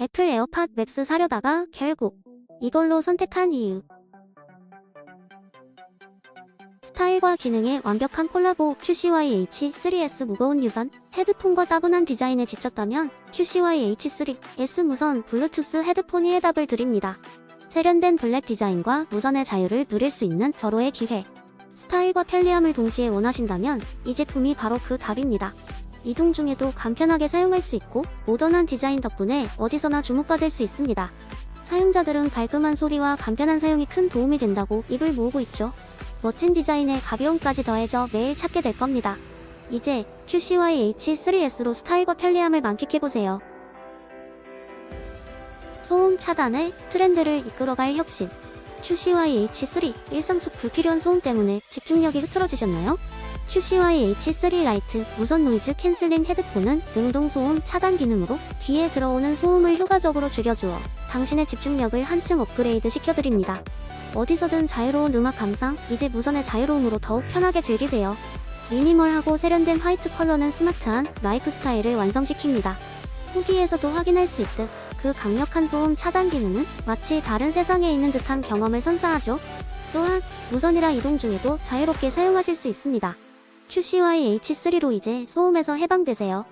애플 에어팟 맥스 사려다가 결국 이걸로 선택한 이유. 스타일과 기능의 완벽한 콜라보 QCY-H3S 무거운 유선 헤드폰과 따분한 디자인에 지쳤다면 QCY-H3S 무선 블루투스 헤드폰이 해답을 드립니다. 세련된 블랙 디자인과 무선의 자유를 누릴 수 있는 절호의 기회. 스타일과 편리함을 동시에 원하신다면 이 제품이 바로 그 답입니다. 이동 중에도 간편하게 사용할 수 있고 모던한 디자인 덕분에 어디서나 주목받을 수 있습니다. 사용자들은 깔끔한 소리와 간편한 사용이 큰 도움이 된다고 입을 모으고 있죠. 멋진 디자인에 가벼움까지 더해져 매일 찾게 될 겁니다. 이제 QCY-H3S로 스타일과 편리함을 만끽해보세요. 소음 차단에 트렌드를 이끌어갈 혁신. QCY-H3 일상 속 불필요한 소음 때문에 집중력이 흐트러지셨나요? QCY-H3 라이트 무선 노이즈 캔슬링 헤드폰은 능동 소음 차단 기능으로 귀에 들어오는 소음을 효과적으로 줄여주어 당신의 집중력을 한층 업그레이드 시켜드립니다. 어디서든 자유로운 음악 감상, 이제 무선의 자유로움으로 더욱 편하게 즐기세요. 미니멀하고 세련된 화이트 컬러는 스마트한 라이프 스타일을 완성시킵니다. 후기에서도 확인할 수 있듯 그 강력한 소음 차단 기능은 마치 다른 세상에 있는 듯한 경험을 선사하죠. 또한 무선이라 이동 중에도 자유롭게 사용하실 수 있습니다. QCY-H3로 이제 소음에서 해방되세요.